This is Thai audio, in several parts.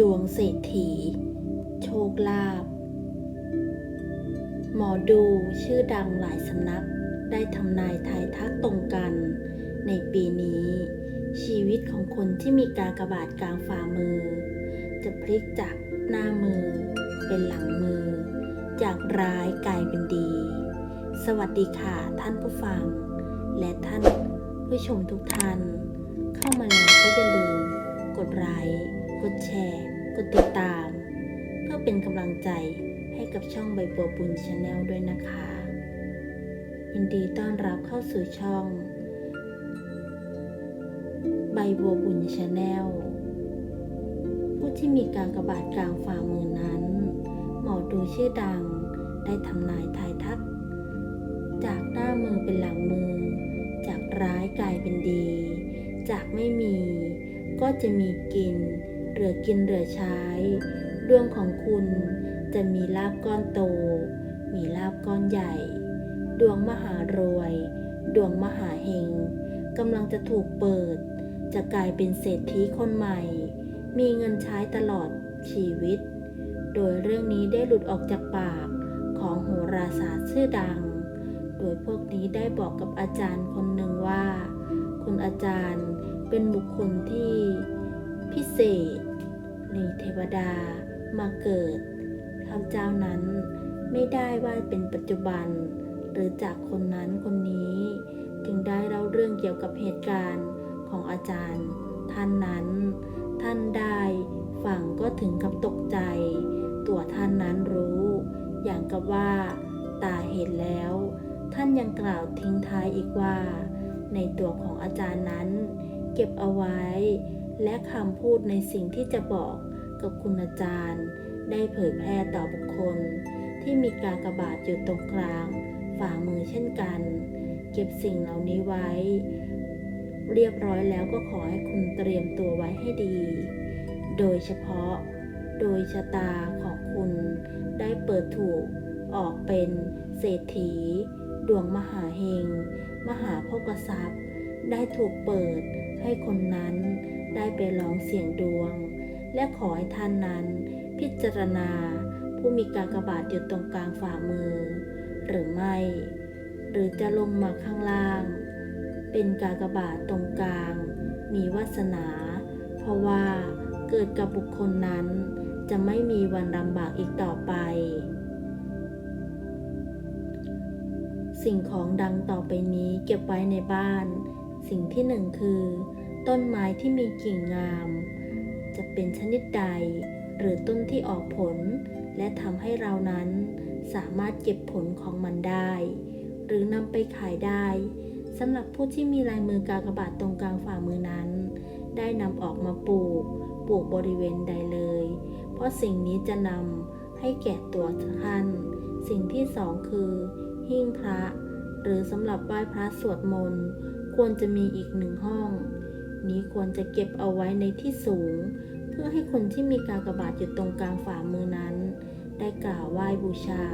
ดวงเศรษฐี โชคลาภหมอดูชื่อดังหลายสำนักได้ทำนายทายทักตรงกัน ในปีนี้ ชีวิตของคนที่มีกากบาทกลางฝ่ามือ จะพลิกจากหน้ามือ เป็นหลังมือ จากร้ายกลายเป็นดี สวัสดีค่ะท่านผู้ฟัง และท่านผู้ชมทุกท่าน เข้ามาแล้วก็อย่าลืมกดไลค์ กดแชร์ กดติดตาม เพื่อเป็นกำลังใจให้กับช่องใบบัวบุญชาแนลด้วยนะคะ ยินดีต้อนรับเข้าสู่ช่อง ใบบัวบุญชาแนลผู้ที่มีการกระบาดกลางฝ่ามือนั้น หมอดูชื่อดังได้ทำนายทายทัก จากหน้ามือเป็นหลังมือ จากร้ายกลายเป็นดี จากไม่มีก็จะมีกิน ลือกินเหลือใช้ ดวงของคุณจะมีลาบก้อนโต มีลาบก้อนใหญ่ ดวงมหารวย ดวงมหาเฮงกำลังจะถูกเปิด จะกลายเป็นเศรษฐีคนใหม่ มีเงินใช้ตลอดชีวิต โดยเรื่องนี้ได้หลุดออกจากปากของโหราศาสตร์ชื่อดัง โดยพวกนี้ได้บอกกับอาจารย์คนหนึ่งว่า คุณอาจารย์เป็นบุคคลที่พิเศษ หรือเทวดามาเกิดข้าพเจ้านั้นไม่ได้ว่าเป็นปัจจุบัน หรือจากคนนั้นคนนี้ จึงได้เล่าเรื่องเกี่ยวกับเหตุการณ์ของอาจารย์ ท่านนั้น ท่านได้ฟังก็ถึงกับตกใจ ตัวท่านนั้นรู้ อย่างกับว่าตาเห็นแล้ว ท่านยังกล่าวทิ้งท้ายอีกว่า ในตัวของอาจารย์นั้น เก็บเอาไว้ และคำพูดในสิ่งที่จะบอก บคุณอาจารย์ ได้เผยแพร่ต่อบุคคล ที่มีการกระบาดอยู่ตรงกลางฝ่ามือเช่นกัน เก็บสิ่งเหล่านี้ไว้ เรียบร้อยแล้วก็ขอให้คุณเตรียมตัวไว้ให้ดี โดยเฉพาะ โดยชะตาของคุณได้เปิดถูกออกเป็นเศรษฐี ดวงมหาเฮง มหาโภกทรัพย์ ได้ถูกเปิดให้คนนั้นได้ไปลองเสี่ยงดวง และขอให้ท่านนั้น พิจารณา ผู้มีการกระบาดอยู่ตรงกลางฝ่ามือ หรือไม่ หรือจะลงมาข้างล่าง เป็นกากบาทตรงกลาง มีวาสนา เพราะว่าเกิดกับบุคคลนั้นจะไม่มีวันลำบากอีกต่อไป สิ่งของดังต่อไปนี้เก็บไว้ในบ้าน สิ่งที่หนึ่งคือ ต้นไม้ที่มีกิ่งงาม จะเป็นชนิดใด หรือต้นที่ออกผล และทำให้เรานั้นสามารถเก็บผลของมันได้ หรือนำไปขายได้สำหรับผู้ที่มีลายมือกากบาทตรงกลางฝ่ามือนั้น ได้นำออกมาปลูก ปลูกบริเวณใดเลย เพราะสิ่งนี้จะนำให้แก่ตัวท่าน สิ่งที่สองคือ หิ้งพระ หรือสำหรับไหว้พระสวดมนต์ ควรจะมีอีกหนึ่งห้อง นี้ควรจะเก็บเอาไว้ในที่สูง เพื่อให้คนที่มีกากบาทอยู่ตรงกลางฝ่ามือนั้น ได้กล่าวไหว้บูชา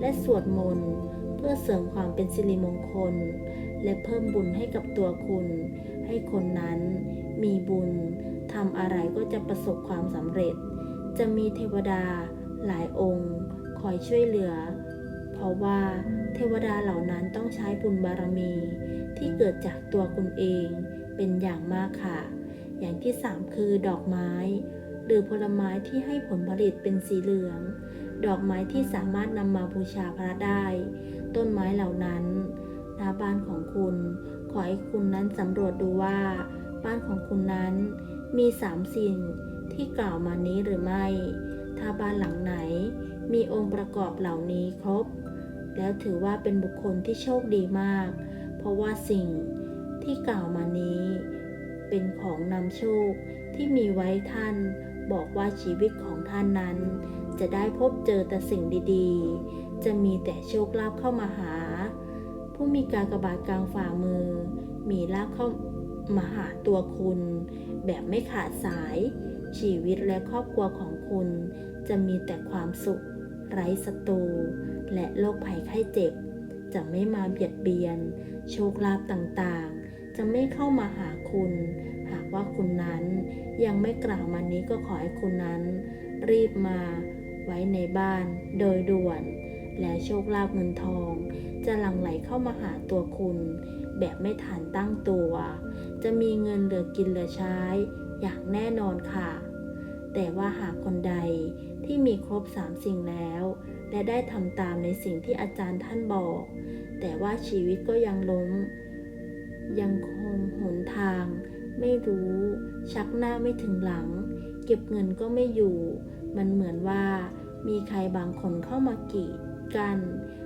และสวดมนต์เพื่อเสริมความเป็นสิริมงคล และเพิ่มบุญให้กับตัวคุณ ให้คนนั้นมีบุญทำอะไรก็จะประสบความสำเร็จ จะมีเทวดาหลายองค์ คอยช่วยเหลือ เพราะว่าเทวดาเหล่านั้นต้องใช้บุญบารมี ที่เกิดจากตัวคุณเอง เป็นอย่างมากค่ะ อย่างที่สามคือดอกไม้ หรือผลไม้ที่ให้ผลผลิตเป็นสีเหลือง ดอกไม้ที่สามารถนำมาบูชาพระได้ ต้นไม้เหล่านั้นหน้าบ้านของคุณ ขอให้คุณนั้นสำรวจดูว่า บ้านของคุณนั้นมีสามสิ่งที่กล่าวมานี้หรือไม่ ถ้าบ้านหลังไหนมีองค์ประกอบเหล่านี้ครบ แล้วถือว่าเป็นบุคคลที่โชคดีมาก เพราะว่าสิ่ง ที่กล่าวมานี้ เป็นของนำโชคที่มีไว้ท่านบอกว่าชีวิตของท่านนั้น จะได้พบเจอแต่สิ่งดีๆ จะมีแต่โชคลาภเข้ามาหา ผู้มีการกระบาดกลางฝ่ามือ มีลาภเข้ามาหาตัวคุณ แบบไม่ขาดสาย ชีวิตและครอบครัวของคุณ จะมีแต่ความสุข ไร้ศัตรูและโรคภัยไข้เจ็บ จะไม่มาเบียดเบียน โชคลาภต่างๆ จะไม่เข้ามาหาคุณ หากว่าคุณนั้นยังไม่กล่าวมานี้ก็ขอให้คุณนั้น รีบมาไว้ในบ้านโดยด่วน และโชคลาภเงินทอง จะหลั่งไหลเข้ามาหาตัวคุณ แบบไม่ทันตั้งตัว จะมีเงินเหลือกินเหลือใช้ อย่างแน่นอนค่ะ แต่ว่าหากคนใดที่มีครบสามสิ่งแล้ว และได้ทำตามในสิ่งที่อาจารย์ท่านบอก แต่ว่าชีวิตก็ยังล้ม ยังคงหนทาง ไม่รู้ ชักหน้าไม่ถึงหลัง เก็บเงินก็ไม่อยู่ มันเหมือนว่า มีใครบางคนเข้ามากีดกัน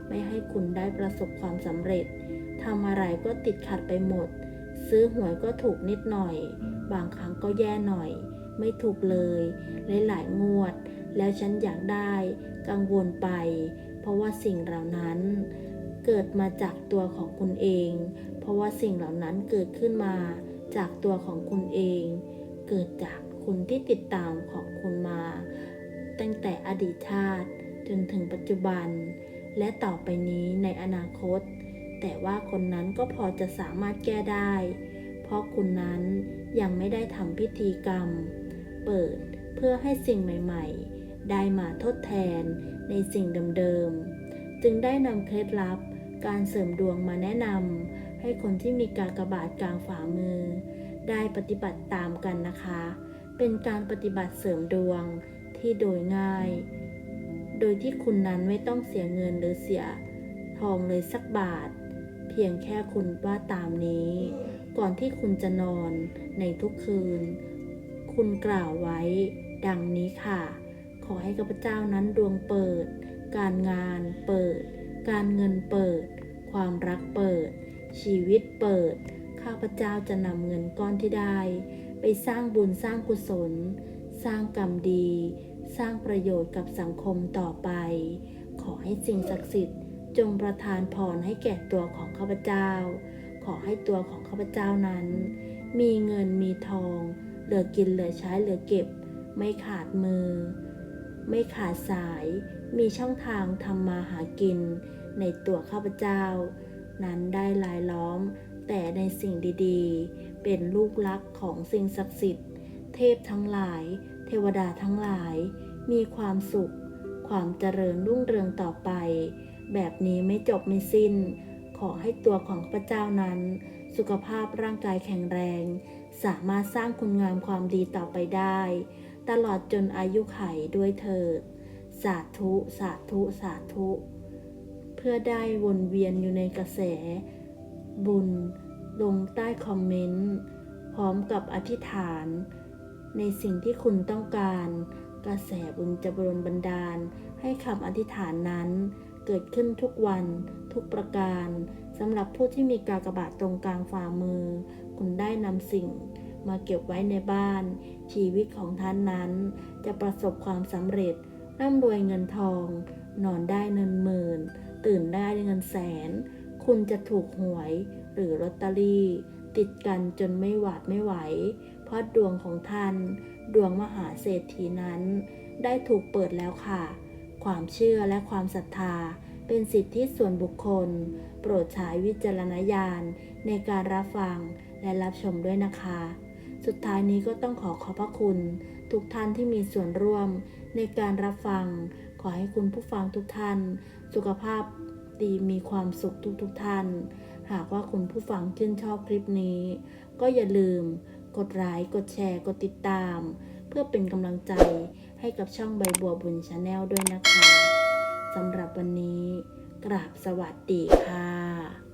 ไม่ให้คุณได้ประสบความสำเร็จทำอะไรก็ติดขัดไปหมด ซื้อหวยก็ถูกนิดหน่อย บางครั้งก็แย่หน่อย ไม่ถูกเลยหลายๆงวด แล้วฉันอยากได้ กังวลไป เพราะว่าสิ่งเหล่านั้นเกิดมาจากตัวของคุณเอง ราะว่าสิ่งเหล่านั้นเกิดขึ้นมาจากตัวของคุณเอง เกิดจากคุณที่ติดตามของคุณมา ตั้งแต่อดีตชาติจนถึงปัจจุบัน และต่อไปนี้ในอนาคต แต่ว่าคนนั้นก็พอจะสามารถแก้ได้ เพราะคุณนั้นยังไม่ได้ทำพิธีกรรม เปิดเพื่อให้สิ่งใหม่ ๆ ได้มาทดแทนในสิ่งเดิมๆจึงได้นำเคล็ดลับการเสริมดวงมาแนะนำ ให้คนที่มีการกระบาทกลางฝ่ามือ ได้ปฏิบัติตามกันนะคะ เป็นการปฏิบัติเสริมดวงที่โดยง่าย โดยที่คุณนั้นไม่ต้องเสียเงินหรือเสียทองเลยสักบาท เพียงแค่คุณว่าตามนี้ ก่อนที่คุณจะนอนในทุกคืน คุณกล่าวไว้ ดังนี้ค่ะ ขอให้ข้าพเจ้านั้นดวงเปิด การงานเปิด การเงินเปิด ความรักเปิด ชีวิตเปิด ข้าพเจ้าจะนำเงินก้อนที่ได้ ไปสร้างบุญสร้างกุศล สร้างกรรมดี สร้างประโยชน์กับสังคมต่อไป ขอให้สิ่งศักดิ์สิทธิ์ จงประทานพรให้แก่ตัวของข้าพเจ้า ขอให้ตัวของข้าพเจ้านั้น มีเงินมีทอง เหลือกินเหลือใช้เหลือเก็บ ไม่ขาดมือ ไม่ขาดสาย มีช่องทางทำมาหากินในตัวข้าพเจ้า นั้นได้ลายล้อม แต่ในสิ่งดีๆ เป็นลูกลักของสิ่งศักดิ์สิทธิ์ เทพทั้งหลาย เทวดาทั้งหลาย มีความสุข ความเจริญรุ่งเรืองต่อไป แบบนี้ไม่จบไม่สิ้น ขอให้ตัวของข้าเจ้านั้น สุขภาพร่างกายแข็งแรง สามารถสร้างคุณงามความดีต่อไปได้ ตลอดจนอายุไขด้วยเถิดสาธุ สาธุ สาธุ เพื่อได้วนเวียนอยู่ในกระแส บุญลงใต้คอมเมนต์ พร้อมกับอธิษฐาน ในสิ่งที่คุณต้องการ กระแสบุญจะบรนบันดาล ให้คำอธิษฐานนั้น เกิดขึ้นทุกวันทุกประการสำหรับผู้ที่มีกากบาทตรงกลางฝ่ามือ คุณได้นำสิ่งมาเก็บไว้ในบ้าน ชีวิตของท่านนั้น จะประสบความสำเร็จร่ำรวยเงินทอง นอนได้เงินหมื่น ตื่นได้เงินแสน คุณจะถูกหวยหรือลอตเตอรี่ ติดกันจนไม่หวาดไม่ไหว เพราะดวงของท่าน ดวงมหาเศรษฐีนั้น ได้ถูกเปิดแล้วค่ะ ความเชื่อและความศรัทธา เป็นสิทธิส่วนบุคคล โปรดใช้วิจารณญาณในการรับฟังและรับชมด้วยนะคะ สุดท้ายนี้ก็ต้องขอขอบพระคุณ ทุกท่านที่มีส่วนร่วมในการรับฟัง อให้คุณผู้ฟังทุกท่าน สุขภาพดีมีความสุขทุกๆทท่าน หากว่าคุณผู้ฟังชื่นชอบคลิปนี้ ก็อย่าลืม กดไลค์กดแชร์กดติดตาม เพื่อเป็นกำลังใจให้กับช่องใบบัวบุญชาแนลด้วยนะคะสำหรับวันนี้ กราบสวัสดีค่ะ